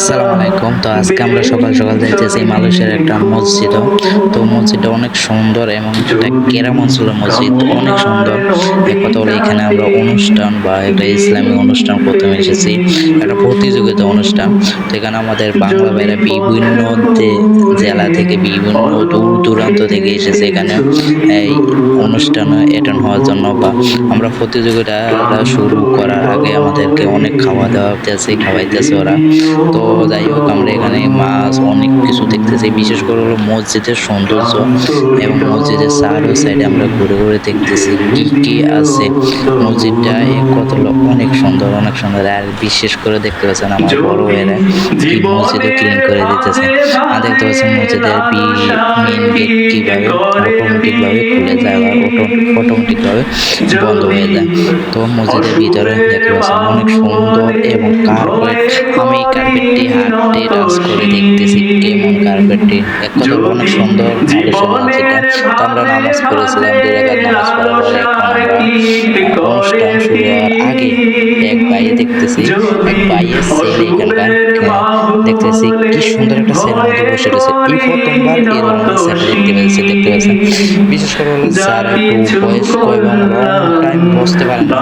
আসসালামু আলাইকুম। তো আজকে আমরা সকাল সকাল যাইতেছি মালয়েশিয়ার একটা মসজিদ। তো মসজিদটা অনেক সুন্দর এবং একটা কেরাম অঞ্চলের মসজিদ, অনেক সুন্দর। কথা হলো এখানে আমরা অনুষ্ঠান বা একটা ইসলামিক অনুষ্ঠান প্রথমে এসেছি, একটা প্রতিযোগিতা অনুষ্ঠান। তো এখানে আমাদের বাংলা ভাইরা বিভিন্ন জেলা থেকে, বিভিন্ন দূর দূরান্ত থেকে এসেছে এখানে। এই অনুষ্ঠানে অ্যাটেন্ড হওয়ার জন্য বা আমরা প্রতিযোগিতা শুরু করার আগে আমাদেরকে অনেক খাওয়া দাওয়া দিতেছে খাওয়াইতেছে ওরা। তো যাই হোক, আমরা এখানে মাছ অনেক কিছু দেখতেছি, বিশেষ করে হলো মসজিদের সৌন্দর্য এবং মসজিদের চার সাইডে আমরা ঘুরে ঘুরে দেখতেছি কি কি আছে। মসজিদটা কথা হলো অনেক সুন্দর অনেক সুন্দর। আর বিশেষ করে দেখতে পাচ্ছেন আমার বড় কি মসজিদে ক্লিন করে দিতেছে। আর দেখতে পাচ্ছেন মসজিদের মেন গেট কীভাবে অটোমেটিকভাবে খুলে যায় বা অটোমেটিকভাবে বন্ধ হয়ে যায়। তো মসজিদের ভিতরে দেখতে পাচ্ছেন অনেক সুন্দর এবং কার্পেট আমি এই কার্পেটটি হাতে টাচ করে দেখতেছি কেমন কার্পেটটি এক অনেক সুন্দর আমরা নামাজ পড়েছিলাম নামাজ পড়ার পরে অনুষ্ঠান শুরু হওয়ার আগে এক ভাই দেখতেছি, এক ভাইয়ের ছেলে এখানকার। দেখতেছি কি সুন্দর একটা ছেলের মধ্যে বসে রয়েছে। এই প্রথমবার এই ধরনের ছেলে দেখতে পেয়েছি দেখতে পাচ্ছেন। বিশেষ করে হলো যারা একটু বয়স্ক এবং টাইম বসতে পারে না।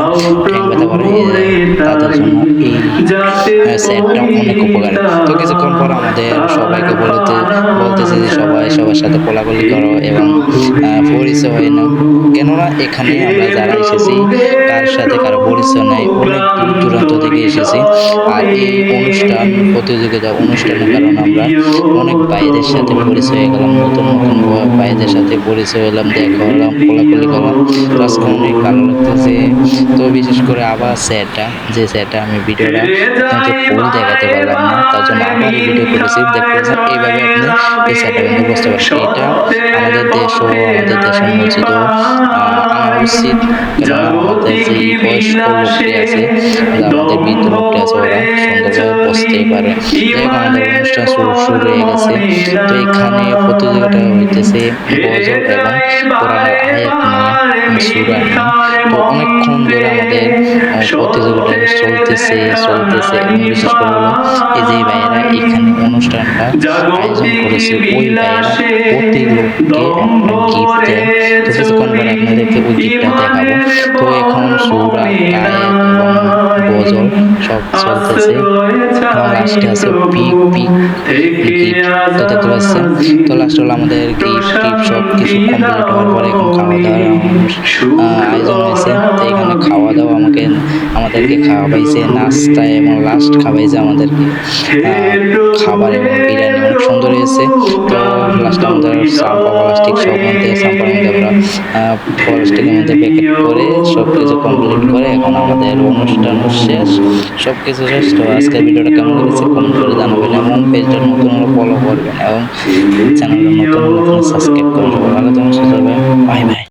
ব্যথা করে এই তাদের জন্য এই সেটটা অনেক উপকারী। তো কিছুক্ষণ পর আমাদের সবাইকে বলতে বলতেছে যে সবাই সবার সাথে কোলাকুলি করো এবং পরিচয় হয় না কেননা এখানে আমরা যারা এসেছি কার সাথে কারও পরিচয় নেই অনেক দূর দূরান্ত থেকে এসেছি। আর এই অনুষ্ঠান প্রতিযোগিতা অনুষ্ঠানের কারণে আমরা অনেক ভাইদের সাথে পরিচয় হয়ে গেলাম, নতুন নতুন ভাইদের সাথে পরিচয় হলাম, দেখা হলাম কোলাকুলি করলাম। আজকে অনেক ভালো লাগতেছে। তো বিশেষ করে আবার স্যারটা, যে স্যারটা আমি ভিডিওটা তোমাকে ফুল দেখাতে পারলাম না, তার জন্য আবার ভিডিও করেছি দেখতে পাচ্ছেন এইভাবে আপনি এই স্যারটা কিন্তু বুঝতে পারছেন এটা আমাদের দেশ ও আমাদের দেশের মসজিদও আনা উচিত আমাদের যে বয়স্ক লোকটি আছে আমাদের বৃদ্ধ লোকটি সুন্দরভাবে পারে আমাদের অনুষ্ঠান শুরু হয়ে গেছে। তো এখানে প্রতিযোগিতা হইতেছে এবং কোরআনের আয়াত নিয়ে সুরা তো অনেকক্ষণ ধরে আমাদের প্রতিযোগিতা চলতেছে চলতেছে এবং বিশেষ করে হলো এই যে ভাইয়েরা এখানে অনুষ্ঠানটা আয়োজন করেছে, ওই ভাইয়েরা প্রতি লোককে গিফট দেয়। তো কিছুক্ষণ পরে আপনাদেরকে ওই গিফটটা দেখাবো। তো এখন সুরা আয়াত গজল সব চলতেছে। এবং লাস্টে আছে পিক পিক গিফট তো দেখতে পাচ্ছেন তো লাস্ট হলো আমাদের গিফট টিফট সব কিছু কমপ্লিট হওয়ার পরে এখন খাওয়া দাওয়ার আয়োজন হয়েছে। তো এখানে খাওয়া দাওয়া আমাকে আমাদেরকে খাওয়াইছে নাস্তা এবং লাস্ট খাওয়াইছে আমাদেরকে। খাবার এবং বিরিয়ানি অনেক সুন্দর হয়েছে। তো লাস্টে আমাদের সাম্পা প্লাস্টিক সব মধ্যে সাম্পার মধ্যে আমরা প্লাস্টিকের মধ্যে প্যাকেট করে সব কিছু কমপ্লিট করে এখন আমাদের অনুষ্ঠান শেষ সব কিছু শেষ তো আজকের ভিডিওটা কেমন লেগেছে কমেন্ট করে জানাবেন এবং পেজটা নতুন হলে ফলো করবেন এবং চ্যানেলটা নতুন হলে সাবস্ক্রাইব করে ভালো থাকুন, সুস্থ বাই বাই।